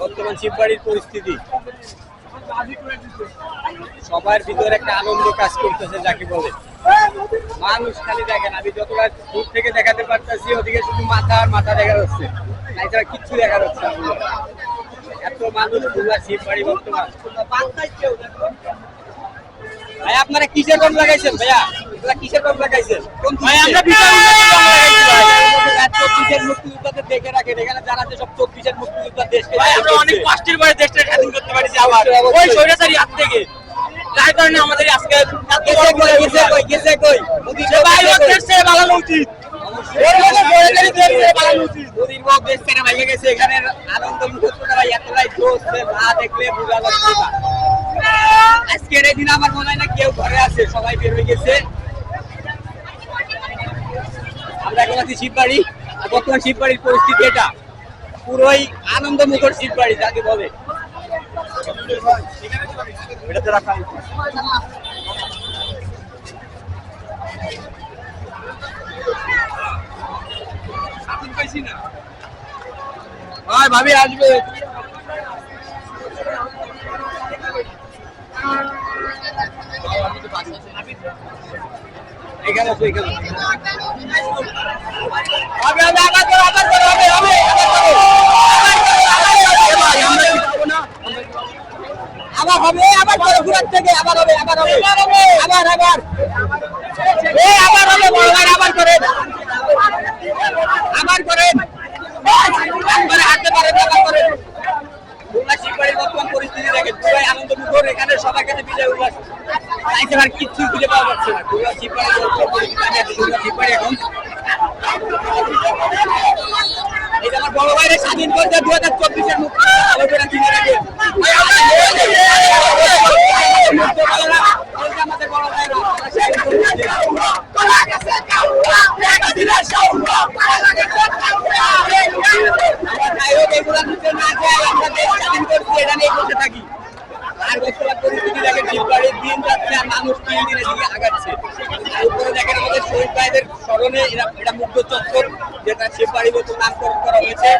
বর্তমান শিববাড়ির পরিস্থিতি। সবার ভিতরে একটা আনন্দ কাজ করতেছে যাকে বলে। মানুষ খালি দেখেন আমি যতটা দূর থেকে দেখাতে পারতেছি ওদিকে শুধু মাথা আর মাথা দেখা যাচ্ছে। এছাড়া কিচ্ছু দেখা যাচ্ছে এত মানুষ খুলনা শিববাড়ি বর্তমান। ভাই আপনারা কিসের কম লাগাইছেন ভাইয়া? আপনারা কিসের কম লাগাইছেন? ভাই, আমরা চব্বিশের মুক্তিযোদ্ধাদের দেখে রাখেন এখানে যারা যে চব্বিশের মুক্তিযোদ্ধা দেশকে আমরা অনেক কষ্টের পরে দেশটা স্বাধীন করতে পারছি আবার। ওই স্বৈরাচারী হাত থেকে। যার কারণে আমাদের আজকে পালানো উচিত। আজকের এই দিন আমার মনে হয় না কেউ ঘরে আছে সবাই বের হয়ে গেছে। আমরা এখন আছি শিববাড়ি। বর্তমান শিববাড়ির পরিস্থিতি এটা। পুরোই আনন্দ মুখর শিববাড়ি যাকে বলে। এটাতে ভাই ভাবি আসবে। আবার হবে, আবার আবার ঘুরার থেকে, আবার হবে, আবার হবে। আবার, আবার। আবার আবার হবে, বড় ভাই, আবার করেন। আবার করেন। একবারে হাঁটতে পারেন, আবার করেন। খুলনা শিববাড়ির বর্তমান পরিস্থিতি দেখেন পুরাই আনন্দ মুখর এখানে সবার কাছে বিজয় উল্লাস। চাইছে আর কিচ্ছু খুঁজে পাওয়া যাচ্ছে না। পুরা খুলনা শিববাড়ি এখন। এটা আমার বড় ভাইরে স্বাধীন করতে দু হাজার চব্বিশের মুক্তি আলোচনা কিনে রাখে আমাদের বড় ভাইরা তারা স্বাধীন করছে। আমরা যাই হোক এগুলা নিতে না যাই আমরা দেশ স্বাধীন করছি, এটা নিয়ে বসে থাকি। আর বর্তমান পরিস্থিতি দেখেন শিববাড়ির দিন যাচ্ছে আর মানুষ দিন দিনের দিকে আগাচ্ছে। উপরে দেখেন আমাদের শহীদ ভাইদের স্মরণে এটা মুগ্ধ চত্বর যেটা শিববাড়ির মতো নামকরণ করা হয়েছে।